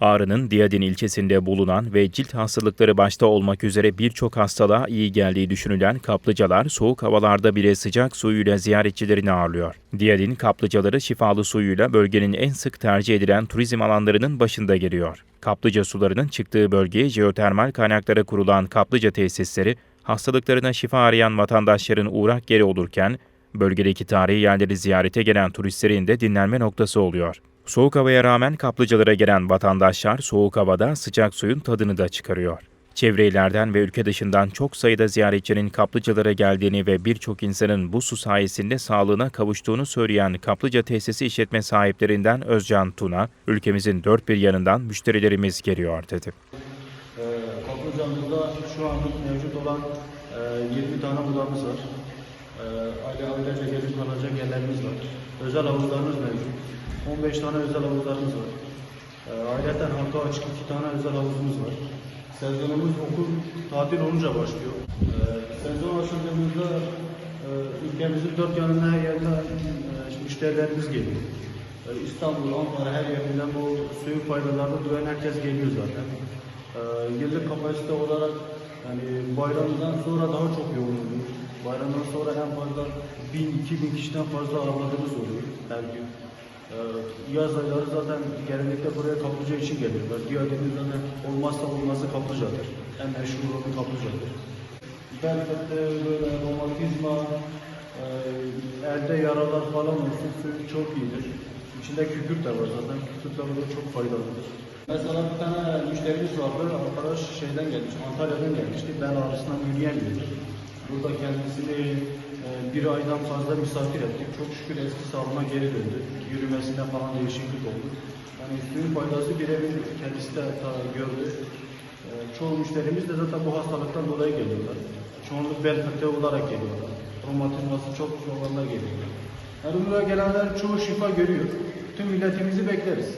Ağrı'nın Diyadin ilçesinde bulunan ve cilt hastalıkları başta olmak üzere birçok hastalığa iyi geldiği düşünülen kaplıcalar soğuk havalarda bile sıcak suyuyla ziyaretçilerini ağırlıyor. Diyadin kaplıcaları şifalı suyuyla bölgenin en sık tercih edilen turizm alanlarının başında geliyor. Kaplıca sularının çıktığı bölgeye jeotermal kaynaklara kurulan kaplıca tesisleri hastalıklarına şifa arayan vatandaşların uğrak yeri olurken bölgedeki tarihi yerleri ziyarete gelen turistlerin de dinlenme noktası oluyor. Soğuk havaya rağmen kaplıcalara gelen vatandaşlar soğuk havada sıcak suyun tadını da çıkarıyor. Çevre illerden ve ülke dışından çok sayıda ziyaretçinin kaplıcalara geldiğini ve birçok insanın bu su sayesinde sağlığına kavuştuğunu söyleyen kaplıca tesisi işletme sahiplerinden Özcan Tuna, ülkemizin dört bir yanından müşterilerimiz geliyor dedi. Ee, Kaplıcamızda şu anlık mevcut olan e, 20 tane odamız var. Ee, aile ailece gelip kalacak yerlerimiz var. Özel havuzlarımız mevcut. 15 tane özel havuzlarımız var. Ee, aileten halka açık 2 tane özel havuzumuz var. Sezonumuz okul tatil olunca başlıyor. Ee, sezon açıldığımızda e, ülkemizin dört yanına her yerden e, müşterilerimiz geliyor. Ee, İstanbul, Ankara her yerinden bu suyun faydalarını duyan herkes geliyor zaten. Ee, yıllık kapasite olarak yani bayramdan sonra daha çok yoğun oluyor. Bayramdan sonra en fazla 1000-2000 kişiden fazla ağırladığımız oluyor her gün. Ee, yaz ayları zaten genellikle buraya kaplıca için geliyorlar. Diyadem'in zaten olmazsa olmazı kaplıcadır. En meşhur olan kaplıcadır. Belki böyle romatizma, e, elde yaralar falan olsun suyu çok iyidir. İçinde kükürt de var zaten. Kükürt de çok faydalıdır. Mesela bir tane müşterimiz vardı. Arkadaş şeyden gelmiş, Antalya'dan gelmişti. Ben ağrısından yürüyemiyordum. Burada kendisini e, bir aydan fazla misafir ettik. Çok şükür eski sağlığına geri döndü. Yürümesinde falan değişiklik oldu. Yani suyun faydası birebir kendisi de ta gördü. E, çoğu müşterimiz de zaten bu hastalıktan dolayı geliyorlar. Çoğunluk bel fıtığı olarak geliyorlar. Romatizması çok olanlar geliyorlar. Yani buraya gelenler çoğu şifa görüyor. Tüm milletimizi bekleriz.